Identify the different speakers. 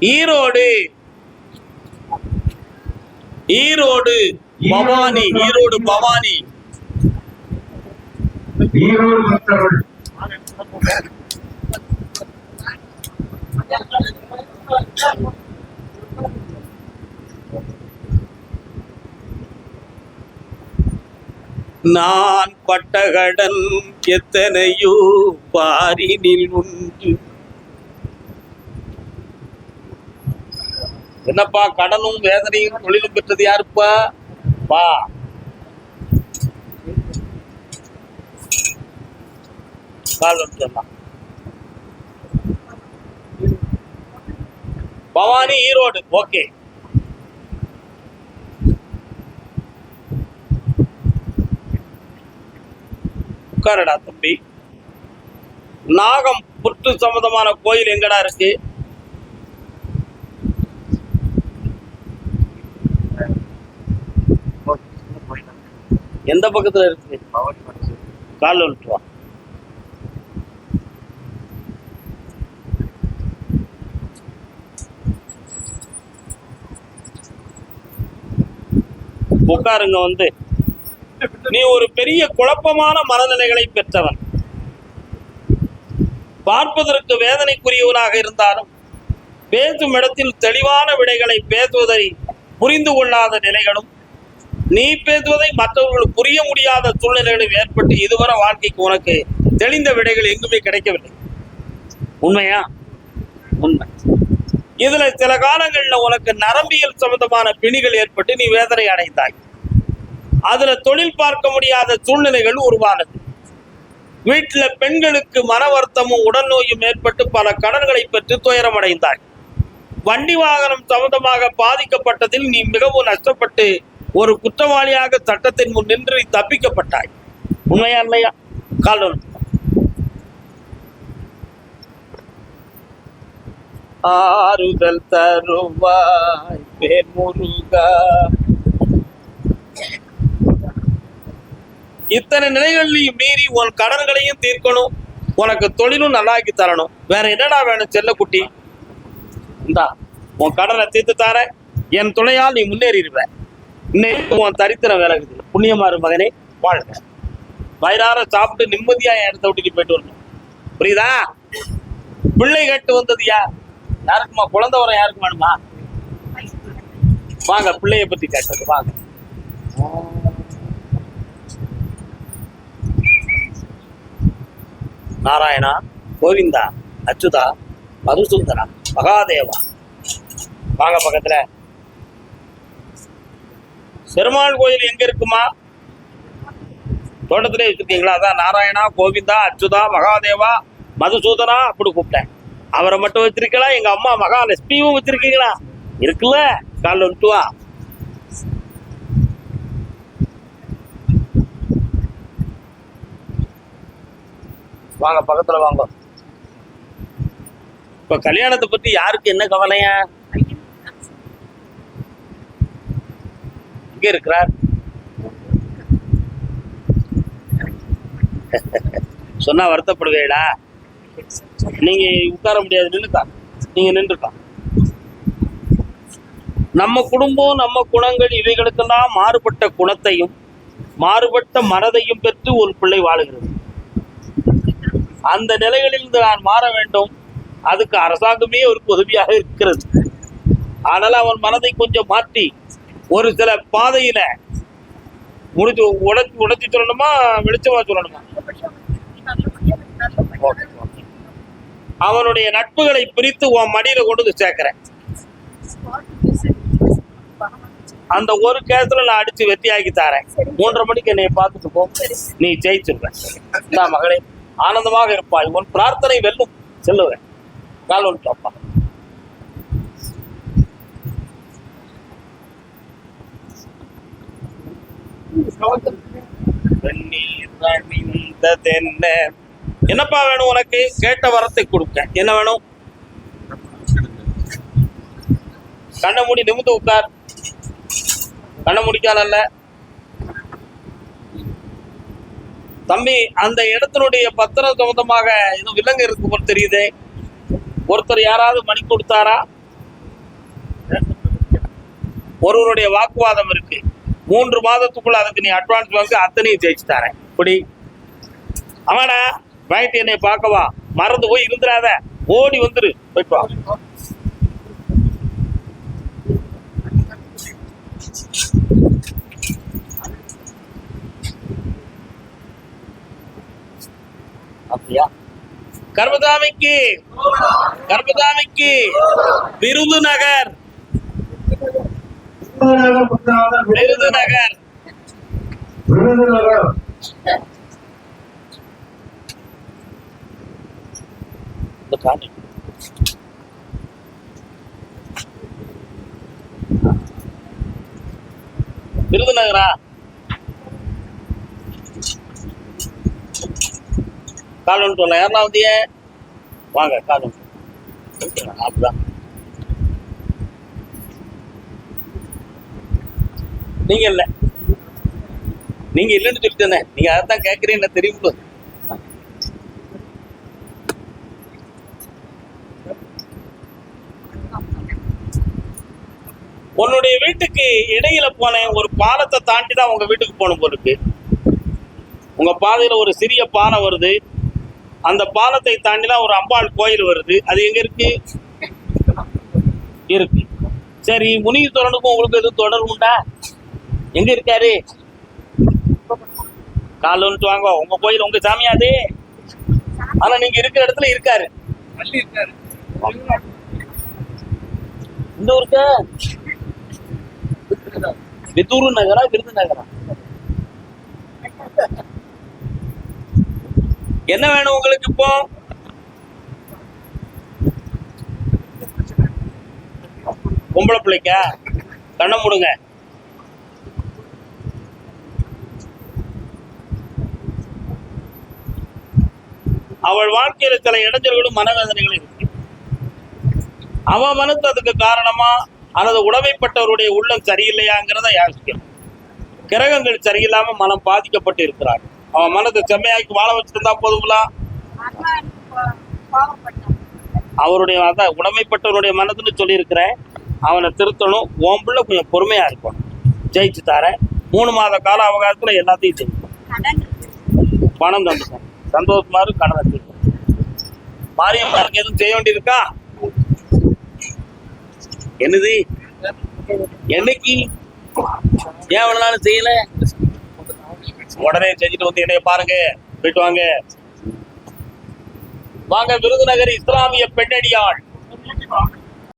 Speaker 1: ஈரோடு. ஈரோடு பவானி ஈரோடு பவானி. நான் பட்டகடன் எத்தனையோ பாரினில் உண்டு. என்னப்பா கடனும் வேதனையும் தொழிலும் பெற்றது யாருப்பா? பா. கால் வந்துடலாம் பவானி ஈரோடு ஓகே. உட்காரடா தம்பி. நாகம் புற்று சம்பந்தமான கோயில் எங்கடா இருக்கு? எந்த பக்கத்தில் இருக்கு? கால் வந்துட்டு வா உட்காருங்க வந்து. நீ ஒரு பெரிய குழப்பமான மனநிலைகளை பெற்றவன். பார்ப்பதற்கு வேதனைக்குரியவனாக இருந்தாலும் பேசும் இடத்தில் தெளிவான விடைகளை பேசுவதை புரிந்து கொள்ளாத நிலைகளும் நீ பேசுவதை மற்றவர்களுக்கு புரிய முடியாத சூழ்நிலைகளும் ஏற்பட்டு இதுவரை வாழ்க்கைக்கு உனக்கு தெளிந்த விடைகள் எங்குமே கிடைக்கவில்லை. உண்மையா? உண்மை. இதுல சில காலங்களில் உனக்கு நரம்பியல் சம்பந்தமான பிணிகள் ஏற்பட்டு நீ வேதனை அடைந்தாய். அதுல தொழில் பார்க்க முடியாத சூழ்நிலைகள் உருவானது. வீட்டில் பெண்களுக்கு மன வருத்தமும் உடல் நோயும் ஏற்பட்டு பல கடன்களை பெற்று துயரமடைந்தாய். வண்டி வாகனம் சம்பந்தமாக பாதிக்கப்பட்டதில் நீ மிகவும் நஷ்டப்பட்டு ஒரு குற்றவாளியாக சட்டத்தின் முன் நின்று தப்பிக்கப்பட்டாய். உண்மையா இல்லையா? கால் ஆறுதல் தருவாய் பேர் முருகா. இத்தனை நிலைகளையும் மீறி உன் கடன்களையும் தீர்க்கணும். உனக்கு தொழிலும் நல்லாக்கி தரணும். வேற என்னடா வேணும் செல்லக்குட்டி? இந்தா உன் கடனை தீர்த்து தரேன். என் துணையால் நீ முன்னேறிடுவ. இன்னைக்கு உன் தரித்திரம் விலகுது. புண்ணியமாறு மகனே வாழ்க. வயிறார சாப்பிட்டு நிம்மதியா என் இடத்த வீட்டுக்கு போயிட்டு வரணும். புரியுதா? பிள்ளை கேட்டு வந்தது யார்? யாருக்குமா? குழந்தை வர யாருக்கு வேணுமா வாங்க பிள்ளைய பத்தி கேட்டது வாங்க. நாராயணா கோவிந்தா அச்சுதா மதுசூந்தரா மகாதேவா. வாங்க பக்கத்துல. பெருமாள் கோயில் எங்க இருக்குமா? தோட்டத்திலே வச்சிருக்கீங்களா? அதான் நாராயணா கோவிந்தா அச்சுதா மகாதேவா மதுசூதனா அப்படி கூப்பிட்டேன். அவரை மட்டும் வச்சிருக்கலாம் எங்க அம்மா மகாலட்சுமியும் வச்சிருக்கீங்களா? இருக்குல்ல? காலில் வந்துட்டு வா. வாங்க பக்கத்துல வாங்க. இப்ப கல்யாணத்தை பத்தி யாருக்கு என்ன கவலையா? எங்கே இருக்கிறார்? சொன்னா வருத்தப்படுவீடா. நீங்க உட்கார முடியாது நின்னுக்கா நீங்க நின்றுக்கா. நம்ம குடும்பம் நம்ம குணங்கள் இவைகளுக்கெல்லாம் மாறுபட்ட குணத்தையும் மாறுபட்ட மனதையும் பெற்று ஒரு பிள்ளை வாழுகிறது. அந்த நிலைகளிலிருந்து நான் மாற வேண்டும். அதுக்கு அரசாங்கமே ஒரு உதவியாக இருக்கிறது. ஆனால் அவன் மனதை கொஞ்சம் மாற்றி ஒரு சில பாதையில முடிச்சு உடைச்சு உடைச்சு சொல்லணுமா வெளிச்சமா சொல்லணுமா? அவனுடைய நட்புகளை பிரித்து உன் மடியில கொண்டு வந்து சேர்க்கிறேன். அந்த ஒரு கேஸ்ல நான் அடிச்சு வெட்டியாக்கி தரேன். மூன்றரை மணிக்கு என்னை பார்த்துட்டு போ. நீ ஜெயிச்சிருவேன் இந்தா மகளே ஆனந்தமாக இருப்பாய். உன் பிரார்த்தனை வெல்லும். செல்லுவேன். கால் வந்துட்டோப்பா என்னப்பா வேணும் உனக்கு? கேட்ட வரத்தை கொடுக்க. என்ன வேணும்? கண்ணை மூடி நிமிந்து உட்கார். கண்ணை முடிக்காதல்ல தம்பி அந்த இடத்தினுடைய பத்திரம் சம்பந்தமாக இன்னும் விலங்கு இருக்கு போல தெரியுது. ஒருத்தர் யாராவது மணி கொடுத்தாரா? ஒருவருடைய வாக்குவாதம் இருக்கு. மூன்று மாதத்துக்குள்ள அதுக்கு நீ அட்வான்ஸ் வாங்கி அத்தனையும் ஜெயிச்சு தரேன். இப்படி அவனா வாங்கிட்டு என்னை பார்க்கவா மறந்து போய் இருந்துடாத. ஓடி வந்துரு. போய்ப்பா கர்பதாமிக்கு அப்படியா? கர்மதாமிக்கு. கர்மதாமிக்கு. விருதுநகர்.
Speaker 2: விருதுநகர்.
Speaker 1: விருதுநகர்.
Speaker 2: விருதுநகர்.
Speaker 1: கால் ஒன்று யாரெல்லாம் வந்தீங்க வாங்க கால் ஒன்று. அப்படிதான். நீங்க இல்ல. நீங்க இல்லைன்னு தானே நீங்க அதான் கேட்கறீங்க தெரியும் உன்னுடைய வீட்டுக்கு இடையில போனேன் ஒரு பாலத்தை தாண்டி தான் உங்க வீட்டுக்கு போகணும் போல உங்க பாதையில ஒரு சிறிய பாலம் வருது. அந்த பாலத்தை தாண்டி தான் ஒரு அம்பாள் கோயில் வருது. அது எங்க இருக்கு? இருக்கு. சரி முனீஸ்வரனுக்கும் உங்களுக்கு எதுவும் தொடர்புண்டா? எங்க இருக்காரு? கால் வந்துட்டு வாங்க. உங்க கோயில் உங்க சாமியா அது ஆனா நீங்க இருக்கிற இடத்துல இருக்காரு. இந்த ஊருக்கு? விதூர் நகரா விருதுநகரா என்ன வேணும் உங்களுக்கு இப்போ? பொம்பளை பிள்ளைக்கா? கண்ணை மூடுங்க. அவள் வாழ்க்கையில சில இடைஞ்சல்களும் மனவேதனைகளும் இருக்கு. அவன் மனசு அதுக்கு காரணமா அல்லது உடமைப்பட்டவருடைய உள்ளம் சரியில்லையாங்கிறத யாசிக்கணும் கிரகங்கள் சரியில்லாம மனம் பாதிக்கப்பட்டு இருக்கிறார் அவன் மனதை செம்மையாக்கி வாழ வச்சிருந்தா போதுங்களா? அவருடைய அதான் உடமைப்பட்டவருடைய மனதுன்னு சொல்லியிருக்கிறேன். அவனை திருத்தணும். உன் பிள்ளை கொஞ்சம் பொறுமையா இருக்கணும் ஜெயிச்சு தரேன் மூணு மாத கால அவகாசத்துல எல்லாத்தையும் ஜெயிக்கும் பணம் தந்துட்டேன். சந்தோஷமா இருக்கு கடனை தீர்க்கும் எதுவும் செய்ய வேண்டியிருக்கா? என்னது? என்னைக்கு? ஏன் இவ்வளவு நாள் செய்யல? உடனே செஞ்சுட்டு வந்து என்னைய பாருங்க. போயிட்டு வாங்க. வாங்க விருதுநகர் இஸ்லாமிய பெண்ணடியாள்.